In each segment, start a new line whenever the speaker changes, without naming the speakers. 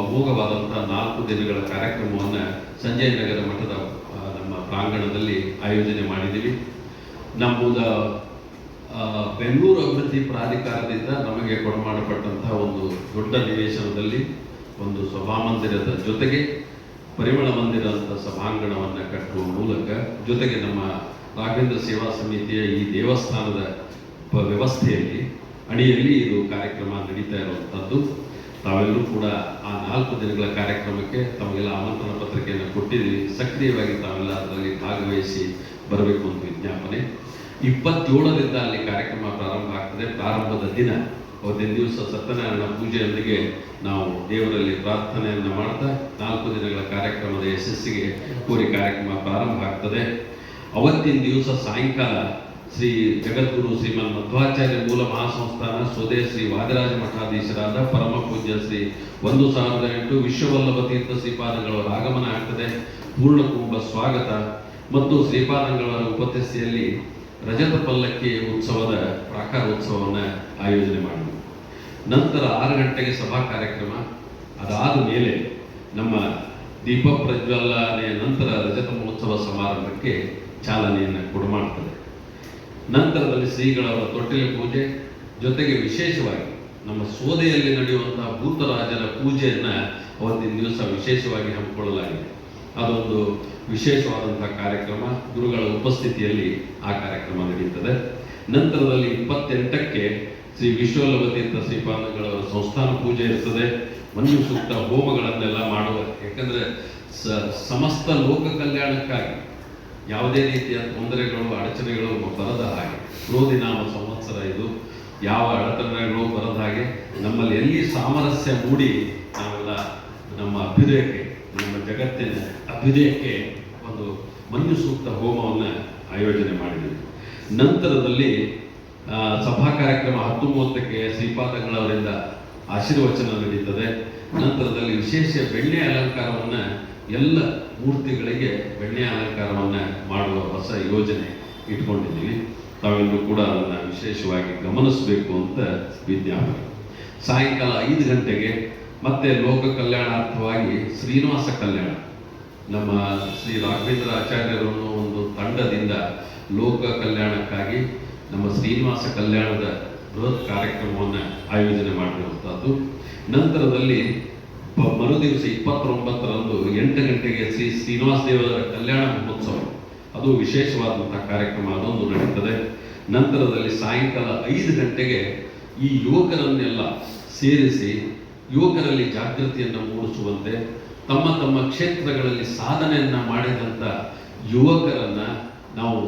ಅಮೋಘವಾದಂಥ ನಾಲ್ಕು ದಿನಗಳ ಕಾರ್ಯಕ್ರಮವನ್ನು ಸಂಜಯ್ ನಗರ ಮಠದ ನಮ್ಮ ಪ್ರಾಂಗಣದಲ್ಲಿ ಆಯೋಜನೆ ಮಾಡಿದ್ದೀವಿ. ನಮ್ಮದ ಬೆಂಗಳೂರು ಅಭಿವೃದ್ಧಿ ಪ್ರಾಧಿಕಾರದಿಂದ ನಮಗೆ ಕೊಡಮಾಡಪಟ್ಟಂತಹ ಒಂದು ದೊಡ್ಡ ನಿವೇಶನದಲ್ಲಿ ಒಂದು ಸಭಾಮಂದಿರದ ಜೊತೆಗೆ ಪರಿಮಳ ಮಂದಿರ ಅಂತ ಸಭಾಂಗಣವನ್ನು ಕಟ್ಟುವ ಮೂಲಕ ಜೊತೆಗೆ ನಮ್ಮ ರಾಘವೇಂದ್ರ ಸೇವಾ ಸಮಿತಿಯ ಈ ದೇವಸ್ಥಾನದ ವ್ಯವಸ್ಥೆಯಲ್ಲಿ ಅಡಿಯಲ್ಲಿ ಇದು ಕಾರ್ಯಕ್ರಮ ನಡೀತಾ ಇರುವಂಥದ್ದು ತಾವೆಲ್ಲರೂ ಕೂಡ ಆ ನಾಲ್ಕು ದಿನಗಳ ಕಾರ್ಯಕ್ರಮಕ್ಕೆ ತಮಗೆಲ್ಲ ಆಮಂತ್ರಣ ಪತ್ರಿಕೆಯನ್ನು ಕೊಟ್ಟಿದ್ದೀವಿ ಸಕ್ರಿಯವಾಗಿ ತಾವೆಲ್ಲ ಅದರಲ್ಲಿ ಭಾಗವಹಿಸಿ ಬರಬೇಕು ಅಂತ ವಿಜ್ಞಾಪನೆ. ಇಪ್ಪತ್ತೇಳರಿಂದ ಅಲ್ಲಿ ಕಾರ್ಯಕ್ರಮ ಪ್ರಾರಂಭ ಆಗ್ತದೆ. ಪ್ರಾರಂಭದ ದಿನ, ಅವತ್ತಿನ ದಿವಸ ಸತ್ಯನಾರಾಯಣ ಪೂಜೆಯೊಂದಿಗೆ ನಾವು ದೇವರಲ್ಲಿ ಪ್ರಾರ್ಥನೆಯನ್ನು ಮಾಡ್ತಾ ನಾಲ್ಕು ದಿನಗಳ ಕಾರ್ಯಕ್ರಮದ ಯಶಸ್ಸಿಗೆ ಕೋರಿ ಕಾರ್ಯಕ್ರಮ ಪ್ರಾರಂಭ ಆಗ್ತದೆ. ಅವತ್ತಿನ ದಿವಸ ಸಾಯಂಕಾಲ ಶ್ರೀ ಜಗದ್ಗುರು ಶ್ರೀಮನ್ ಮಧ್ವಾಚಾರ್ಯ ಮೂಲ ಮಹಾಸಂಸ್ಥಾನ ಸ್ವದೇ ಶ್ರೀ ವಾದಿರಾಜ ಮಠಾಧೀಶರಾದ ಪರಮ ಪೂಜ್ಯ ಶ್ರೀ ಒಂದು ಸಾವಿರದ ಎಂಟು ವಿಶ್ವವಲ್ಲಭ ತೀರ್ಥ ಶ್ರೀಪಾದಂಗಳವರ ಆಗಮನ ಆಗ್ತದೆ. ಪೂರ್ಣಕುಂಭ ಸ್ವಾಗತ. ಮತ್ತು ಶ್ರೀಪಾದಂಗಳವರ ಉಪಸ್ಥಿತಿಯಲ್ಲಿ ರಜತ ಪಲ್ಲಕ್ಕಿ ಉತ್ಸವದ ಪ್ರಾಕಾರ ಉತ್ಸವವನ್ನು ಆಯೋಜನೆ ಮಾಡಿದ್ವಿ ನಂತರ ಆರು ಗಂಟೆಗೆ ಸಭಾ ಕಾರ್ಯಕ್ರಮ. ಅದಾದ ಮೇಲೆ ನಮ್ಮ ದೀಪ ಪ್ರಜ್ವಲನೆಯ ನಂತರ ರಜತ ಮಹೋತ್ಸವ ಸಮಾರಂಭಕ್ಕೆ ಚಾಲನೆಯನ್ನು ಕೊಡಮಾಡ್ತದೆ. ನಂತರದಲ್ಲಿ ಶ್ರೀಗಳವರ ತೊಟ್ಟಿಲ ಪೂಜೆ, ಜೊತೆಗೆ ವಿಶೇಷವಾಗಿ ನಮ್ಮ ಸೋದೆಯಲ್ಲಿ ನಡೆಯುವಂತಹ ಭೂತರಾಜರ ಪೂಜೆಯನ್ನು ಅವತ್ತಿನ ದಿವಸ ವಿಶೇಷವಾಗಿ ಹಮ್ಮಿಕೊಳ್ಳಲಾಗಿದೆ. ಅದೊಂದು ವಿಶೇಷವಾದಂತಹ ಕಾರ್ಯಕ್ರಮ. ಗುರುಗಳ ಉಪಸ್ಥಿತಿಯಲ್ಲಿ ಆ ಕಾರ್ಯಕ್ರಮ ನಡೆಯುತ್ತದೆ. ನಂತರದಲ್ಲಿ ಇಪ್ಪತ್ತೆಂಟಕ್ಕೆ ಶ್ರೀ ವಿಶ್ವಲಭತೀರ್ಥ ಶ್ರೀಪಾದಗಳವರ ಸಂಸ್ಥಾನ ಪೂಜೆ ಇರ್ತದೆ. ಮನ್ಯು ಸೂಕ್ತ ಹೋಮಗಳನ್ನೆಲ್ಲ ಮಾಡುವ, ಯಾಕಂದ್ರೆ ಸಮಸ್ತ ಲೋಕ ಕಲ್ಯಾಣಕ್ಕಾಗಿ ಯಾವುದೇ ರೀತಿಯ ತೊಂದರೆಗಳು, ಅಡಚಣೆಗಳು ಬರದ ಹಾಗೆ. ಕ್ರೋಧಿನಾಮ ಸಂವತ್ಸರ ಇದು. ಯಾವ ಅಡಚಣೆಗಳು ಬರದ ಹಾಗೆ. ನಮ್ಮಲ್ಲಿ ಎಲ್ಲಿ ಸಾಮರಸ್ಯ ಮೂಡಿ ನಾವೆಲ್ಲ ನಮ್ಮ ಅಭ್ಯುದಯಕ್ಕೆ ನಮ್ಮ ಜಗತ್ತಿನ ಅಭ್ಯುದಯಕ್ಕೆ ಒಂದು ಮಂಜು ಸೂಕ್ತ ಹೋಮವನ್ನು ಆಯೋಜನೆ ಮಾಡಿದ್ವಿ. ನಂತರದಲ್ಲಿ ಸಭಾ ಕಾರ್ಯಕ್ರಮ ಹತ್ತು ಮೂವತ್ತಕ್ಕೆ ಶ್ರೀಪಾದಗಳವರಿಂದ ಆಶೀರ್ವಚನ ನಡೀತದೆ. ನಂತರದಲ್ಲಿ ವಿಶೇಷ ಬೆಣ್ಣೆ ಅಲಂಕಾರವನ್ನು ಎಲ್ಲ ಮೂರ್ತಿಗಳಿಗೆ ಬೆಣ್ಣೆ ಅಲಂಕಾರವನ್ನು ಮಾಡುವ ಹೊಸ ಯೋಜನೆ ಇಟ್ಕೊಂಡಿದ್ದೀವಿ. ತಾವೆಲ್ಲರೂ ಕೂಡ ಅದನ್ನು ವಿಶೇಷವಾಗಿ ಗಮನಿಸಬೇಕು ಅಂತ ವಿಜ್ಞಾಪನೆ. ಸಾಯಂಕಾಲ ಐದು ಗಂಟೆಗೆ ಮತ್ತೆ ಲೋಕ ಕಲ್ಯಾಣಾರ್ಥವಾಗಿ ಶ್ರೀನಿವಾಸ ಕಲ್ಯಾಣ. ನಮ್ಮ ಶ್ರೀ ರಾಘವೇಂದ್ರ ಆಚಾರ್ಯರನ್ನು ಒಂದು ತಂಡದಿಂದ ಲೋಕ ಕಲ್ಯಾಣಕ್ಕಾಗಿ ನಮ್ಮ ಶ್ರೀನಿವಾಸ ಕಲ್ಯಾಣದ ಬೃಹತ್ ಕಾರ್ಯಕ್ರಮವನ್ನು ಆಯೋಜನೆ ಮಾಡಿರುವಂಥದ್ದು ನಂತರದಲ್ಲಿ ಮರುದಿವಸ ಇಪ್ಪತ್ತೊಂಬತ್ತರಂದು ಎಂಟು ಗಂಟೆಗೆ ಶ್ರೀ ಶ್ರೀನಿವಾಸ ದೇವರ ಕಲ್ಯಾಣ ಮಹೋತ್ಸವ. ಅದು ವಿಶೇಷವಾದಂತಹ ಕಾರ್ಯಕ್ರಮ, ಅದೊಂದು ನಡೀತದೆ. ನಂತರದಲ್ಲಿ ಸಾಯಂಕಾಲ ಐದು ಗಂಟೆಗೆ ಈ ಯುವಕರನ್ನೆಲ್ಲ ಸೇರಿಸಿ ಯುವಕರಲ್ಲಿ ಜಾಗೃತಿಯನ್ನು ಮೂಡಿಸುವಂತೆ, ತಮ್ಮ ತಮ್ಮ ಕ್ಷೇತ್ರಗಳಲ್ಲಿ ಸಾಧನೆಯನ್ನ ಮಾಡಿದಂಥ ಯುವಕರನ್ನ ನಾವು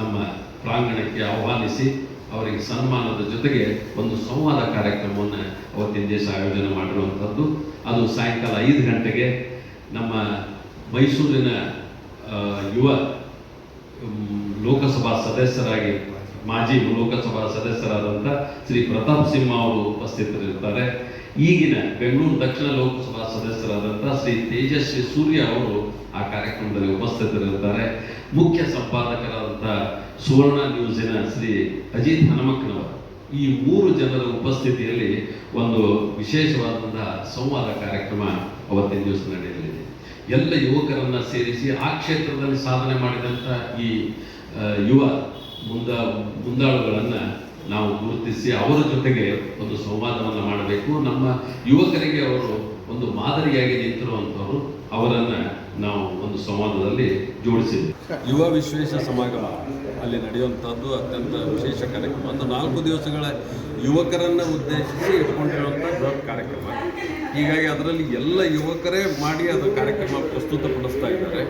ನಮ್ಮ ಪ್ರಾಂಗಣಕ್ಕೆ ಆಹ್ವಾನಿಸಿ, ಅವರಿಗೆ ಸನ್ಮಾನದ ಜೊತೆಗೆ ಒಂದು ಸಂವಾದ ಕಾರ್ಯಕ್ರಮವನ್ನು ಅವತ್ತಿನ ದಿವಸ ಆಯೋಜನೆ ಮಾಡಿರುವಂಥದ್ದು. ಅದು ಸಾಯಂಕಾಲ ಐದು ಗಂಟೆಗೆ ನಮ್ಮ ಮೈಸೂರಿನ ಯುವ ಲೋಕಸಭಾ ಸದಸ್ಯರಾಗಿ, ಮಾಜಿ ಲೋಕಸಭಾ ಸದಸ್ಯರಾದಂಥ ಶ್ರೀ ಪ್ರತಾಪ್ ಸಿಂಹ ಅವರು ಉಪಸ್ಥಿತರಿರ್ತಾರೆ ಈಗಿನ ಬೆಂಗಳೂರು ದಕ್ಷಿಣ ಲೋಕಸಭಾ ಸದಸ್ಯರಾದಂಥ ಶ್ರೀ ತೇಜಸ್ವಿ ಸೂರ್ಯ ಅವರು ಆ ಕಾರ್ಯಕ್ರಮದಲ್ಲಿ ಉಪಸ್ಥಿತರಿರ್ತಾರೆ ಮುಖ್ಯ ಸಂಪಾದಕರಾದಂಥ ಸುವರ್ಣ ನ್ಯೂಸಿನ ಶ್ರೀ ಅಜಿತ್ ಹನುಮಕ್ಕನವರು. ಈ ಮೂರು ಜನರ ಉಪಸ್ಥಿತಿಯಲ್ಲಿ ಒಂದು ವಿಶೇಷವಾದಂತಹ ಸಂವಾದ ಕಾರ್ಯಕ್ರಮ ಅವತ್ತಿನ ದಿವಸ ನಡೆಯಲಿದೆ. ಎಲ್ಲ ಯುವಕರನ್ನ ಸೇರಿಸಿ ಆ ಕ್ಷೇತ್ರದಲ್ಲಿ ಸಾಧನೆ ಮಾಡಿದಂತ ಈ ಯುವ ಮುಂದ, ಮುಂದಾಳುಗಳನ್ನು ನಾವು ಗುರುತಿಸಿ ಅವರ ಜೊತೆಗೆ ಒಂದು ಸಂವಾದವನ್ನು ಮಾಡಬೇಕು. ನಮ್ಮ ಯುವಕರಿಗೆ ಅವರು ಒಂದು ಮಾದರಿಯಾಗಿ ನಿಂತಿರುವಂಥವರು ಅವರನ್ನ ನಾವು ಒಂದು ಸಂವಾದದಲ್ಲಿ ಜೋಡಿಸಿದ್ವಿ
ಯುವ ವಿಶ್ವೇಶ ಸಮಾಗಮ. ಅಲ್ಲಿ ನಡೆಯುವಂಥದ್ದು ಅತ್ಯಂತ ವಿಶೇಷ ಕಾರ್ಯಕ್ರಮ. ಒಂದು ನಾಲ್ಕು ದಿವಸಗಳ ಯುವಕರನ್ನು ಉದ್ದೇಶಿಸಿ ಇಟ್ಕೊಂಡಿರುವಂಥ ಬೃಹತ್ ಕಾರ್ಯಕ್ರಮ. ಹೀಗಾಗಿ ಅದರಲ್ಲಿ ಎಲ್ಲ ಯುವಕರೇ ಮಾಡಿ ಅದು ಕಾರ್ಯಕ್ರಮ ಪ್ರಸ್ತುತಪಡಿಸ್ತಾ ಇದ್ದಾರೆ.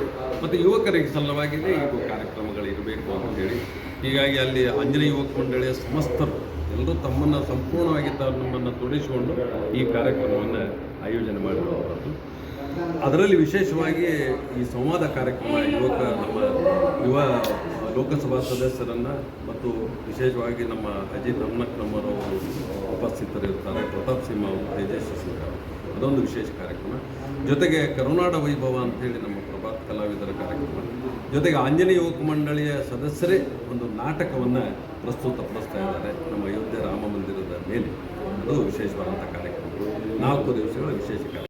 ಮತ್ತು ಯುವಕರಿಗೆ ಸಲುವಾಗಿಯೇ ಈ ಕಾರ್ಯಕ್ರಮಗಳು ಇರಬೇಕು ಅಂತೇಳಿ. ಹೀಗಾಗಿ ಅಲ್ಲಿ ಆಂಜನೇಯ ಯುವಕ ಮಂಡಳಿಯ ಸಮಸ್ತರು ಎಲ್ಲರೂ ತಮ್ಮನ್ನು ಸಂಪೂರ್ಣವಾಗಿ ತಮ್ಮನ್ನು ತೊಡಿಸಿಕೊಂಡು ಈ ಕಾರ್ಯಕ್ರಮವನ್ನು ಆಯೋಜನೆ ಮಾಡಿರುವಂಥದ್ದು. ಅದರಲ್ಲಿ ವಿಶೇಷವಾಗಿ ಈ ಸಂವಾದ ಕಾರ್ಯಕ್ರಮ ಯುವಕ ನಮ್ಮ ಯುವ ಲೋಕಸಭಾ ಸದಸ್ಯರನ್ನು ಮತ್ತು ವಿಶೇಷವಾಗಿ ನಮ್ಮ ಅಜಿತ್ ನಮ್ಮರು ಉಪಸ್ಥಿತರಿರ್ತಾರೆ. ಪ್ರತಾಪ್ ಸಿಂಹ ಅವರು ತೇಜಸ್ವಿ ಸಿಂಹ ಅದೊಂದು ವಿಶೇಷ ಕಾರ್ಯಕ್ರಮ. ಜೊತೆಗೆ ಕರುನಾಡ ವೈಭವ ಅಂತೇಳಿ ನಮ್ಮ ಪ್ರಭಾತ್ ಕಲಾವಿದರ ಕಾರ್ಯಕ್ರಮ. ಜೊತೆಗೆ ಆಂಜನೇಯ ಯುವಕ ಮಂಡಳಿಯ ಸದಸ್ಯರೇ ಒಂದು ನಾಟಕವನ್ನು ಪ್ರಸ್ತುತಪಡಿಸ್ತಾ ಇದ್ದಾರೆ. ನಮ್ಮ ಅಯೋಧ್ಯೆ ರಾಮ ಮಂದಿರದ ಮೇಲೆ. ಅದು ವಿಶೇಷವಾದಂಥ ಕಾರ್ಯಕ್ರಮ. ನಾಲ್ಕು ದಿವಸಗಳ ವಿಶೇಷ ಕಾರ್ಯಕ್ರಮ.